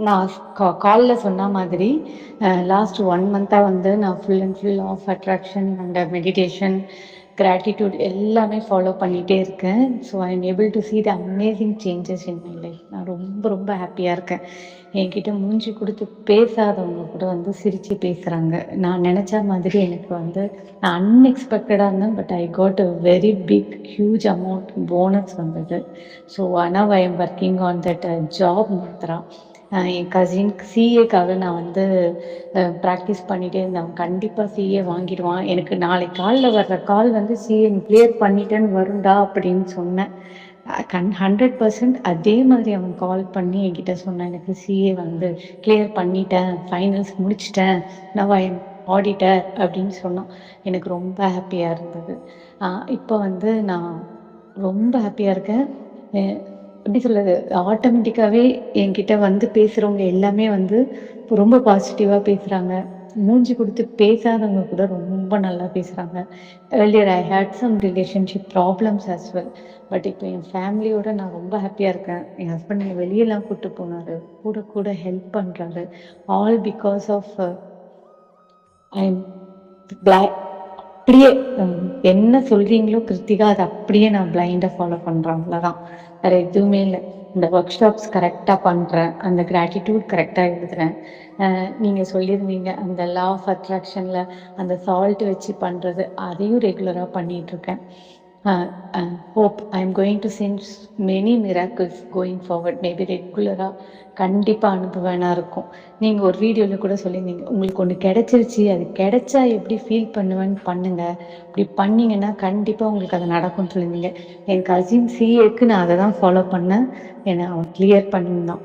நான் கா காலில் சொன்ன மாதிரி லாஸ்ட் ஒன் மந்த்தாக வந்து நான் full and full of attraction and meditation gratitude எல்லாமே ஃபாலோ பண்ணிகிட்டே இருக்கேன். So I am able to see the amazing changes in my life நான் ரொம்ப ரொம்ப ஹாப்பியாக இருக்கேன். என்கிட்ட மூஞ்சி கொடுத்து பேசாதவங்க கூட வந்து சிரித்து பேசுகிறாங்க நான் நினச்ச மாதிரி எனக்கு வந்து நான் அன்எக்ஸ்பெக்டடாக இருந்தேன் but I got a very big huge amount bonus வந்தது. ஸோ ஆனால் I am working on that job மாத்திரம் என் கசின் சிஏக்காக நான் வந்து ப்ராக்டிஸ் பண்ணிகிட்டே இருந்தேன். கண்டிப்பாக சிஏ வாங்கிடுவான். எனக்கு நாளைக்கு காலில் வர்ற கால் வந்து சிஏ கிளியர் பண்ணிட்டேன்னு வரும்டா அப்படின்னு சொன்னேன். கண் ஹண்ட்ரட் பர்சன்ட் அதே மாதிரி அவன் கால் பண்ணி என்கிட்ட சொன்னான். எனக்கு சிஏ வந்து கிளியர் பண்ணிட்டேன். ஃபைனல்ஸ் முடிச்சிட்டேன். நான் ஐ ஆடிட்டர் அப்படின்னு சொன்னான். எனக்கு ரொம்ப ஹாப்பியாக இருந்தது. இப்போ வந்து நான் ரொம்ப ஹாப்பியாக இருக்கேன். எப்படி சொல்கிறது ஆட்டோமேட்டிக்காகவே என்கிட்ட வந்து பேசுகிறவங்க எல்லாமே வந்து ரொம்ப பாசிட்டிவாக பேசுகிறாங்க மூஞ்சி கொடுத்து பேசாதவங்க கூட ரொம்ப நல்லா பேசுகிறாங்க earlier I had some relationship problems as well but இப்போ என் ஃபேமிலியோட நான் ரொம்ப ஹாப்பியாக இருக்கேன். என் ஹஸ்பண்ட் என்னை வெளியெல்லாம் கூப்பிட்டு போனார். கூட கூட ஹெல்ப் பண்ணுறாரு all because of I block அப்படியே என்ன சொல்கிறீங்களோ கிருத்திகா அதை அப்படியே நான் பிளைண்டா ஃபாலோ பண்ணுறேன் அவ்வளோதான் வேற எதுவுமே இல்லை. இந்த ஒர்க் ஷாப்ஸ் கரெக்டாக பண்ணுறேன் அந்த கிராட்டிடியூட் கரெக்டாக எழுதுறேன். நீங்கள் சொல்லியிருந்தீங்க அந்த லா ஆஃப் அட்ராக்ஷனில் அந்த சால்ட் வச்சு பண்ணுறது அதையும் ரெகுலராக பண்ணிகிட்ருக்கேன் hope I am going to sense many miracles going forward maybe ரெகுலராக கண்டிப்பாக அனுபவனாக இருக்கும். நீங்கள் ஒரு வீடியோவில் கூட சொல்லியிருந்தீங்க. உங்களுக்கு ஒன்று கிடச்சிருச்சு. அது கிடைச்சா எப்படி ஃபீல் பண்ணுவேன்னு பண்ணுங்கள் இப்படி பண்ணிங்கன்னா கண்டிப்பாக உங்களுக்கு அது நடக்கும்னு சொல்லியிருந்தீங்க. என் கசின் சிஏக்கு நான் அதை தான் ஃபாலோ பண்ணேன். என்னை அவன் கிளியர் பண்ணியிருந்தான்.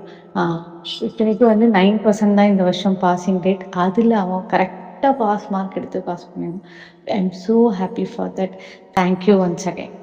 இத்தனைக்கு வந்து நைன் பர்சன்ட் தான் இந்த வருஷம் பாசிங் ரேட் அதில் அவன் கரெக்ட் கரெக்டாக பாஸ் மார்க் எடுத்து pass பண்ணியிருந்தான் I am so happy for that thank you once again